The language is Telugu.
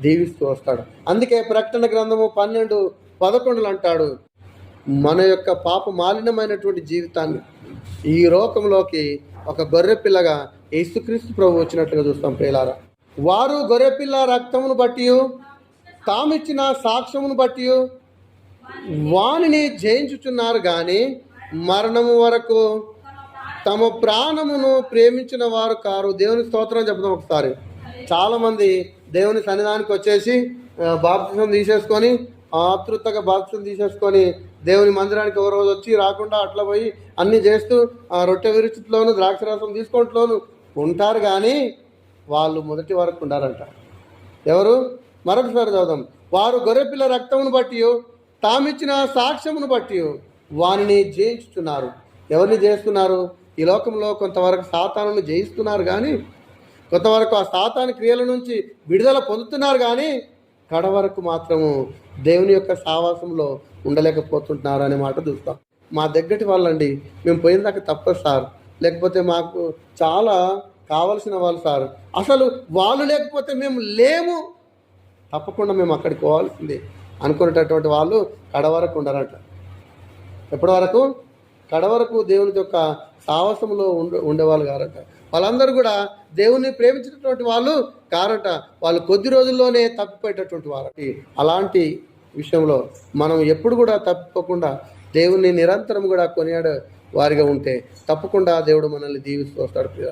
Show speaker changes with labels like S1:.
S1: దీవిస్తూ వస్తాడు. అందుకే ప్రకటన గ్రంథము పన్నెండు పదకొండులు అంటాడు. మన యొక్క పాప మాలిన్యమైనటువంటి జీవితాన్ని ఈ లోకంలోకి ఒక గొర్రె పిల్లగా యేసుక్రీస్తు ప్రభు వచ్చినట్లుగా చూస్తాం ప్రియులారా. వారు గొర్రెపిల్ల రక్తమును బట్టి తామిచ్చిన సాక్ష్యమును బట్టి వానిని జయించుచున్నారు కానీ మరణము వరకు తమ ప్రాణమును ప్రేమించిన వారు కారు. దేవుని స్తోత్రం చెప్దాం ఒకసారి. చాలామంది దేవుని సన్నిధానికి వచ్చేసి బాప్తిసం తీసేసుకొని ఆతృతగా బాప్తిసం తీసేసుకొని దేవుని మందిరానికి ఒక రోజు వచ్చి రాకుండా అట్లా పోయి అన్నీ చేస్తూ ఆ రొట్టె విరుచుట్లోను ద్రాక్షరసం తీసుకుంటలోను ఉంటారు కానీ వాళ్ళు మొదటి వరకు ఉండారంట. ఎవరు? మరొకసారి చదుదాం వారు గొర్రెపిల్ల రక్తమును బట్టి తామిచ్చిన సాక్ష్యమును బట్టి వారిని జయించుతున్నారు ఎవరిని జయిస్తున్నారు? ఈ లోకంలో కొంతవరకు సాతానుని జయిస్తున్నారు కానీ కొంతవరకు ఆ సాతాను క్రియల నుంచి విడుదల పొందుతున్నారు కానీ కడ వరకు మాత్రము దేవుని యొక్క సావాసంలో ఉండలేకపోతుంటున్నారు అనే మాట చూస్తాం. మా దగ్గటి వాళ్ళండి మేము పోయిన దాకా తప్పదు సార్. లేకపోతే మాకు చాలా కావలసిన వాళ్ళు సార్. అసలు వాళ్ళు లేకపోతే మేము లేము. తప్పకుండా మేము అక్కడికి పోవాల్సిందే అనుకునేటటువంటి వాళ్ళు కడ వరకు ఉండరట ఎప్పటి వరకు? కడవరకు దేవుని యొక్క సాహసంలో ఉండే ఉండేవాళ్ళు కారట. వాళ్ళందరూ కూడా దేవుణ్ణి ప్రేమించినటువంటి వాళ్ళు కారట. వాళ్ళు కొద్ది రోజుల్లోనే తప్పిపోయేటటువంటి వారటి. అలాంటి విషయంలో మనం ఎప్పుడు కూడా తప్పిపోకుండా దేవుణ్ణి నిరంతరం కూడా కొనియాడే వారిగా ఉంటే తప్పకుండా దేవుడు మనల్ని దీవిస్తూ వస్తాడు